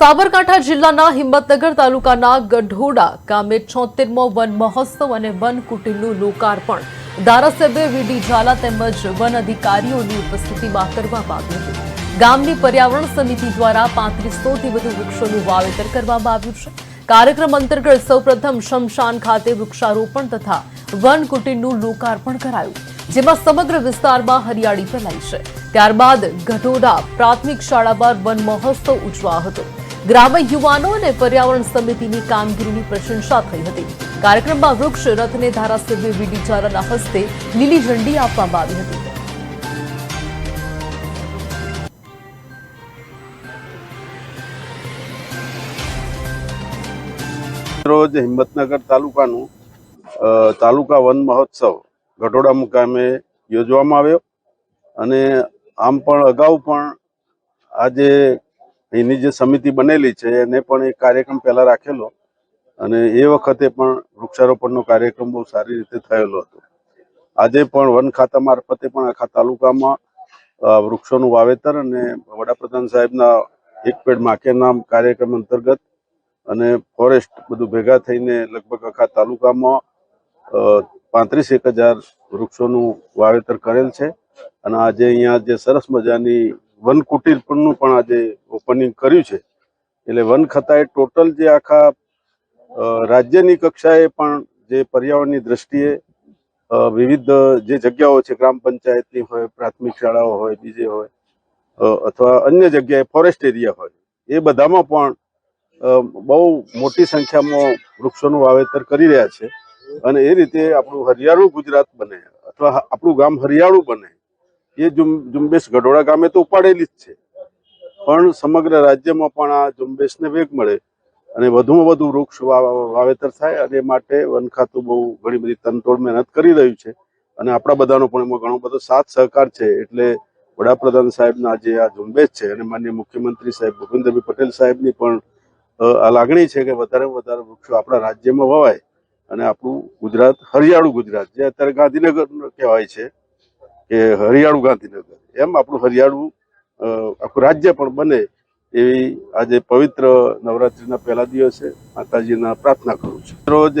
સાબરકાંઠા જિલ્લાના હિંમતનગર તાલુકાના ગઢોડા ગામે છોતેરમો વન મહોત્સવ અને વન કુટીરનું લોકાર્પણ. ધારાસભ્ય વીડી ઝાલા તેમજ વન અધિકારીઓની ઉપસ્થિતિમાં કરવામાં આવ્યું હતું. ગામની પર્યાવરણ સમિતિ દ્વારા પાંત્રીસોથી વધુ વૃક્ષોનું વાવેતર કરવામાં આવ્યું છે. કાર્યક્રમ અંતર્ગત સૌપ્રથમ શમશાન ખાતે વૃક્ષારોપણ તથા વન કુટીરનું લોકાર્પણ કરાયું, જેમાં સમગ્ર વિસ્તારમાં હરિયાળી ફેલાઈ છે. ત્યારબાદ ગઢોડા પ્રાથમિક શાળામાં વન મહોત્સવ ઉજવાયો હતો. ગ્રામ્ય યુવાનો અને પર્યાવરણ સમિતિની કામગીરીની પ્રશંસા થઈ હતી. કાર્યક્રમમાં વૃક્ષ, રથને ધારાસભ્ય વીડી ચારાના હસ્તે લીલી ઝંડી આપવામાં આવી હતી. રોજ હિંમતનગર તાલુકાનું તાલુકા વન મહોત્સવ ગઢોડા મુકામે યોજવામાં આવ્યો. અને આમ પણ અગાઉ પણ આજે એની જે સમિતિ બનેલી છે, એને પણ એક કાર્યક્રમ પહેલાં રાખેલો અને એ વખતે પણ વૃક્ષારોપણનો કાર્યક્રમ બહુ સારી રીતે થયેલો હતો. આજે પણ વન ખાતા મારફતે પણ આખા તાલુકામાં વૃક્ષોનું વાવેતર અને વડાપ્રધાન સાહેબના એક પેડ માકેના કાર્યક્રમ અંતર્ગત અને ફોરેસ્ટ બધું ભેગા થઈને લગભગ આખા તાલુકામાં પાંત્રીસ એક હજાર વૃક્ષોનું વાવેતર કરેલ છે. અને આજે અહીંયા જે સરસ મજાની વન કુટીર પણનું પણ આજે ઓપનિંગ કર્યું છે. એટલે વન ખાતાએ ટોટલ જે આખા રાજ્યની કક્ષાએ પણ જે પર્યાવરણની દ્રષ્ટિએ વિવિધ જે જગ્યાઓ છે, ગ્રામ પંચાયતની હોય, પ્રાથમિક શાળાઓ હોય, બીજે હોય અથવા અન્ય જગ્યાએ ફોરેસ્ટ એરિયા હોય, એ બધામાં પણ બહુ મોટી સંખ્યામાં વૃક્ષોનું વાવેતર કરી રહ્યા છે. અને એ રીતે આપણું હરિયાળું ગુજરાત બને, અથવા આપણું ગામ હરિયાળું બને એ ઝુંબેશ ગઢોડા ગામે તો ઉપાડેલી જ છે. પણ સમગ્ર રાજ્યમાં પણ આ ઝુંબેશને વેગ મળે અને વધુમાં વધુ વૃક્ષ વાવેતર થાય અને માટે વન ખાતું બહુ ઘણી બધી તનતોડ મહેનત કરી રહ્યું છે. અને આપણા બધાનો પણ એમાં ઘણો બધો સાથ સહકાર છે. એટલે વડાપ્રધાન સાહેબના જે આ ઝુંબેશ છે અને માન્ય મુખ્યમંત્રી સાહેબ ભૂપેન્દ્રભાઈ પટેલ સાહેબની પણ આ લાગણી છે કે વધારે વધારે વૃક્ષો આપણા રાજ્યમાં વવાય અને આપણું ગુજરાત, હરિયાળું ગુજરાત, જે અત્યારે ગાંધીનગર કહેવાય છે કે હરિયાળું ગાંધીનગર. એમ આપણું હરિયાળું આખું રાજ્ય પણ બને એવી આજે પવિત્ર નવરાત્રીના પહેલા દિવસે માતાજીના પ્રાર્થના કરું છું. રોજ